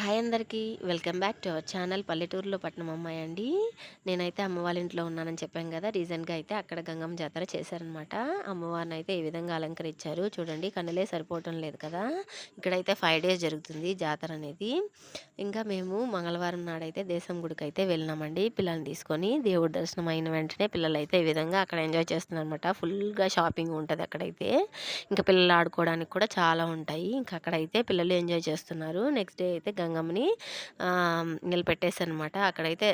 Hi అందరికీ. Welcome back to our channel పల్లెటూరులో పట్నం అమ్మాయి అండి. నేనైతే అమ్మ వాళ్ళ ఇంట్లో ఉన్నానని చెప్పాను కదా రీసెంట్గా అయితే అక్కడ గంగమ్మ జాతర చేశారనమాట అమ్మవారిని అయితే ఈ విధంగా అలంకరించారు. చూడండి కన్నులే సరిపోవటం లేదు కదా. ఇక్కడైతే ఫైవ్ డేస్ జరుగుతుంది జాతర అనేది. ఇంకా మేము మంగళవారం నాడైతే దేశం గుడికి అయితే వెళ్ళినామండి. పిల్లల్ని తీసుకొని దేవుడి దర్శనం అయిన వెంటనే పిల్లలు అయితే ఈ విధంగా అక్కడ ఎంజాయ్ చేస్తున్నారనమాట ఫుల్గా షాపింగ్ ఉంటుంది అక్కడైతే. ఇంకా పిల్లలు ఆడుకోవడానికి కూడా చాలా ఉంటాయి. ఇంకా అక్కడైతే పిల్లలు ఎంజాయ్ చేస్తున్నారు. నెక్స్ట్ డే అయితే గంగమ్మని నిలబెట్టేసారనమాట అక్కడైతే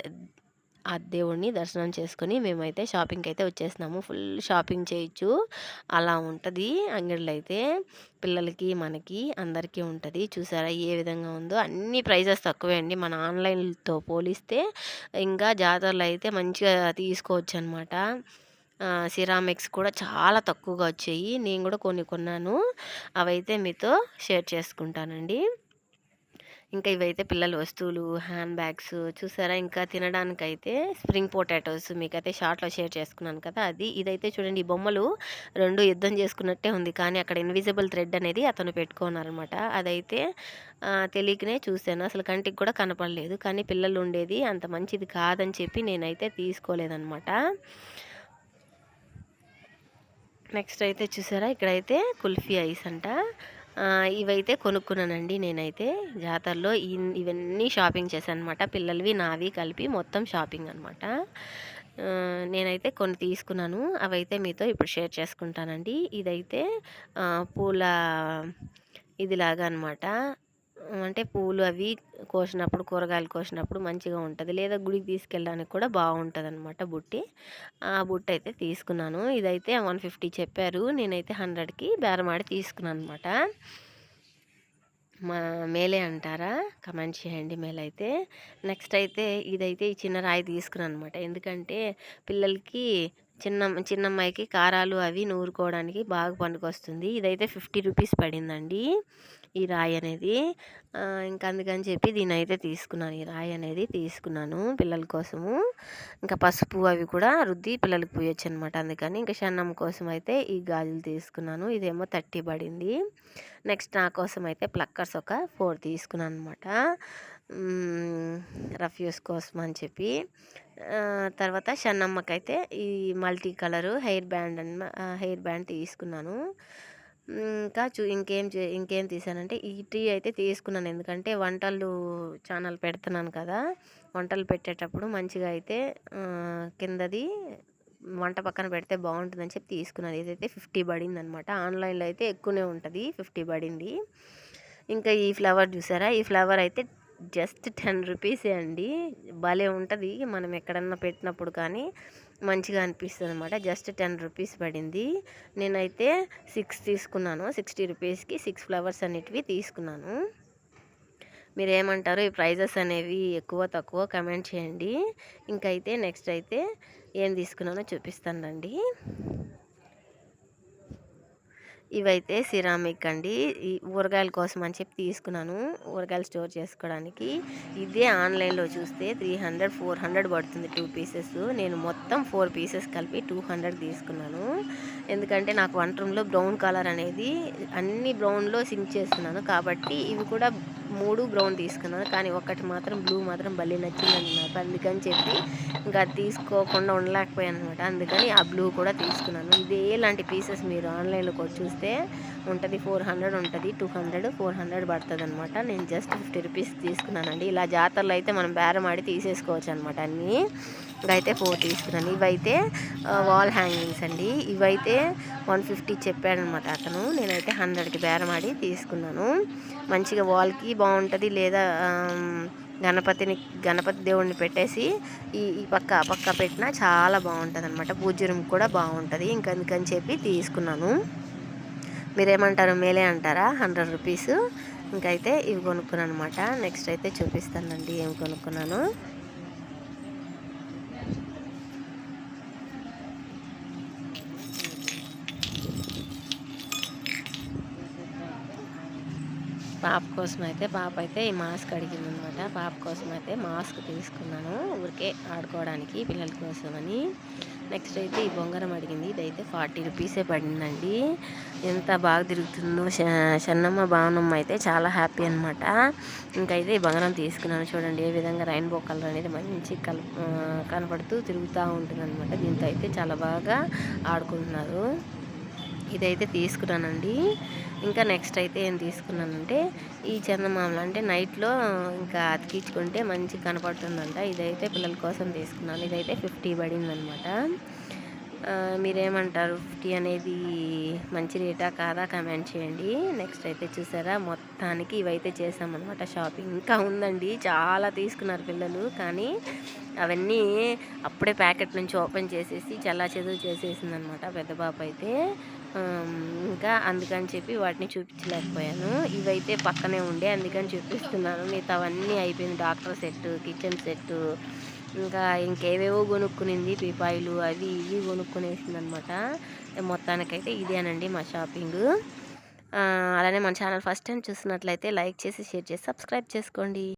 ఆ దేవుడిని దర్శనం చేసుకొని మేమైతే షాపింగ్కి అయితే వచ్చేసినాము. ఫుల్ షాపింగ్ చేయొచ్చు. అలా ఉంటుంది. అంగడిలో అయితే పిల్లలకి మనకి అందరికీ ఉంటుంది. చూసారా ఏ విధంగా ఉందో? అన్ని ప్రైజెస్ తక్కువే అండి. మన ఆన్లైన్తో పోలిస్తే ఇంకా జాతరలో అయితే మంచిగా తీసుకోవచ్చు అనమాట సిరామిక్స్ కూడా చాలా తక్కువగా వచ్చాయి. నేను కూడా కొన్ని కొన్నాను. అవైతే మీతో షేర్ చేసుకుంటానండి. ఇంకా ఇవైతే పిల్లల వస్తువులు హ్యాండ్ బ్యాగ్స్ చూసారా? ఇంకా తినడానికైతే స్ప్రింగ్ పొటాటోస్ మీకైతే షార్ట్లో షేర్ చేసుకున్నాను కదా అది. ఇదైతే చూడండి ఈ బొమ్మలు రెండు యుద్ధం చేసుకున్నట్టే ఉంది. కానీ అక్కడ ఇన్విజిబుల్ థ్రెడ్ అనేది అతను పెట్టుకున్నారనమాట అదైతే తెలియకనే చూశాను. అసలు కంటికి కూడా కనపడలేదు. కానీ పిల్లలు ఉండేది అంత మంచిది కాదని చెప్పి నేనైతే తీసుకోలేదనమాట నెక్స్ట్ అయితే చూసారా? ఇక్కడైతే కుల్ఫీ ఐస్ అంట. ఇవైతే కొనుక్కున్నానండి నేనైతే జాతరలో. ఇవన్నీ షాపింగ్ చేశాను అనమాట పిల్లలవి నావి కలిపి మొత్తం షాపింగ్ అనమాట నేనైతే కొన్ని తీసుకున్నాను. అవైతే మీతో ఇప్పుడు షేర్ చేసుకుంటానండి. ఇదైతే పూల ఇదిలాగా అనమాట అంటే పూలు అవి కోసినప్పుడు కూరగాయలు కోసినప్పుడు మంచిగా ఉంటుంది. లేదా గుడికి తీసుకెళ్ళడానికి కూడా బాగుంటుంది అనమాట బుట్టి. ఆ బుట్ట అయితే తీసుకున్నాను. ఇదైతే వన్ ఫిఫ్టీ చెప్పారు. నేనైతే హండ్రెడ్కి బేరమాడి తీసుకున్నాను అనమాట మా మేలే అంటారా? కమెంట్ చేయండి మేలైతే. నెక్స్ట్ అయితే ఇదైతే ఈ చిన్న రాయి తీసుకున్నాను అనమాట ఎందుకంటే పిల్లలకి చిన్న చిన్నమ్మాయికి కారాలు అవి నూరుకోవడానికి బాగా పనికొస్తుంది. ఇదైతే ఫిఫ్టీ రూపీస్ పడిందండి. ఈ రాయి అనేది. ఇంకా అందుకని చెప్పి దీని అయితే తీసుకున్నాను. ఈ రాయి అనేది తీసుకున్నాను పిల్లల కోసము. ఇంకా పసుపు అవి కూడా రుద్ది పిల్లలకు పూయొచ్చు అనమాట అందుకని ఇంకా షన్నం కోసం అయితే ఈ గాజులు తీసుకున్నాను. ఇదేమో థర్టీ పడింది. నెక్స్ట్ నా కోసం అయితే ప్లక్కర్స్ ఒక ఫోర్ తీసుకున్నాను అనమాట రఫ్యూస్ కోసం అని చెప్పి. తర్వాత షన్నమ్మకైతే ఈ మల్టీ కలరు హెయిర్ బ్యాండ్ అన్న హెయిర్ బ్యాండ్ తీసుకున్నాను. ఇంకా చూ ఇంకేం ఇంకేం తీసానంటే ఈ టీ అయితే తీసుకున్నాను. ఎందుకంటే వంటలు ఛానల్ పెడుతున్నాను కదా వంటలు పెట్టేటప్పుడు మంచిగా అయితే కిందది వంట పక్కన పెడితే బాగుంటుందని చెప్పి తీసుకున్నాను. ఇదైతే ఫిఫ్టీ పడింది అనమాట ఆన్లైన్లో అయితే ఎక్కువనే ఉంటుంది ఫిఫ్టీ పడింది. ఇంకా ఈ ఫ్లవర్ చూసారా? ఈ ఫ్లవర్ అయితే జస్ట్ టెన్ రూపీసే అండి. భలే ఉంటుంది. మనం ఎక్కడన్నా పెట్టినప్పుడు కానీ మంచిగా అనిపిస్తుంది అనమాట జస్ట్ టెన్ రూపీస్ పడింది. నేనైతే సిక్స్ తీసుకున్నాను. సిక్స్టీ రూపీస్కి సిక్స్ ఫ్లవర్స్ అనేటివి తీసుకున్నాను. మీరు ఏమంటారు ఈ ప్రైజెస్ అనేవి ఎక్కువ తక్కువ కమెంట్ చేయండి. ఇంకైతే నెక్స్ట్ అయితే ఏం తీసుకున్నానో చూపిస్తానండి ఇవైతే సిరామిక్ అండి. ఈ ఊరగాయల కోసం అని చెప్పి తీసుకున్నాను. ఊరగాయలు స్టోర్ చేసుకోవడానికి. ఇదే ఆన్లైన్లో చూస్తే త్రీ హండ్రెడ్ ఫోర్ హండ్రెడ్ పడుతుంది టూ పీసెస్. నేను మొత్తం ఫోర్ పీసెస్ కలిపి టూ హండ్రెడ్ తీసుకున్నాను. ఎందుకంటే నాకు వంట రూమ్లో బ్రౌన్ కలర్ అనేది అన్ని బ్రౌన్లో సింక్ చేస్తున్నాను. కాబట్టి ఇవి కూడా మూడు బ్రౌన్ తీసుకున్నాను. కానీ ఒకటి మాత్రం బ్లూ మాత్రం భలే నచ్చిందండి నాకు. అందుకని చెప్పి ఇంకా తీసుకోకుండా ఉండలేకపోయాను అనమాట. అందుకని ఆ బ్లూ కూడా తీసుకున్నాను. ఇదే లాంటి పీసెస్ మీరు ఆన్లైన్లో కూడా చూస్తే ఉంటుంది ఫోర్ హండ్రెడ్ ఉంటుంది టూ హండ్రెడ్ ఫోర్ హండ్రెడ్ పడుతుంది అనమాట నేను జస్ట్ ఫిఫ్టీ రూపీస్ తీసుకున్నానండి. ఇలా జాతరలో అయితే మనం బేరం ఆడి తీసేసుకోవచ్చు అనమాట అన్నీ. ఇవైతే ఫోర్ తీసుకున్నాను. ఇవైతే వాల్ హ్యాంగింగ్స్ అండి. ఇవైతే వన్ ఫిఫ్టీ చెప్పాడనమాట అతను. నేనైతే హండ్రెడ్కి బేరమాడి తీసుకున్నాను. మంచిగా వాల్కి బాగుంటుంది లేదా గణపతిని గణపతి దేవుడిని పెట్టేసి ఈ ఈ పక్క పక్క పెట్టినా చాలా బాగుంటుంది అనమాట పూజ రూమ్ కూడా బాగుంటుంది. ఇంకందుకని చెప్పి తీసుకున్నాను. మీరేమంటారు మేలే అంటారా? Hundred rupees. ఇంకైతే ఇవి కొనుక్కున్నాను అనమాట నెక్స్ట్ అయితే చూపిస్తానండి ఏం కొనుక్కున్నాను. పాప కోసం అయితే పాప అయితే ఈ మాస్క్ అడిగింది అనమాట పాప కోసం అయితే మాస్క్ తీసుకున్నాను. ఊరికే ఆడుకోవడానికి పిల్లల కోసం అని నెక్స్ట్ అయితే ఈ బొంగరం అడిగింది. ఇదైతే ఫార్టీ రూపీసే పడిందండి. ఎంత బాగా తిరుగుతుందో షన్నమ్మ భావనమ్మ అయితే చాలా హ్యాపీ అనమాట. ఇంకైతే ఈ బొంగరం తీసుకున్నాను. చూడండి ఏ విధంగా రైన్బో కలర్ అనేది మంచి కల కనపడుతూ తిరుగుతూ ఉంటుంది అనమాట దీంతో అయితే చాలా బాగా ఆడుకుంటున్నారు. ఇదైతే తీసుకున్నానండి. ఇంకా నెక్స్ట్ అయితే ఏం తీసుకున్నానంటే ఈ చందమామలు అంటే నైట్లో ఇంకా అతికించుకుంటే మంచి కనపడుతుందంట. ఇదైతే పిల్లల కోసం తీసుకున్నాను. ఇదైతే ఫిఫ్టీ పడిందనమాట మీరేమంటారు? ఫిఫ్టీ అనేది మంచి రేటా కాదా? కమెంట్ చేయండి. నెక్స్ట్ అయితే చూసారా? మొత్తానికి ఇవైతే చేసామన్నమాట షాపింగ్ ఇంకా ఉందండి. చాలా తీసుకున్నారు పిల్లలు. కానీ అవన్నీ అప్పుడే ప్యాకెట్ నుంచి ఓపెన్ చేసేసి చల్లా చెదురు చేసేసింది అనమాట పెద్ద పాప అయితే. ఇంకా అందుకని చెప్పి వాటిని చూపించలేకపోయాను. ఇవైతే పక్కనే ఉండే అందుకని చూపిస్తున్నాను. మిగతా అవన్నీ అయిపోయింది. డాక్టర్ సెట్ కిచెన్ సెట్ ఇంకా ఇంకేవేవో కొనుక్కునింది పీపాయిలు అవి ఇవి కొనుక్కునేసింది అనమాట మొత్తానికైతే ఇదేనండి మా షాపింగ్. అలానే మన ఛానల్ ఫస్ట్ టైం చూసినట్లయితే లైక్ చేసి షేర్ చేసి సబ్స్క్రైబ్ చేసుకోండి.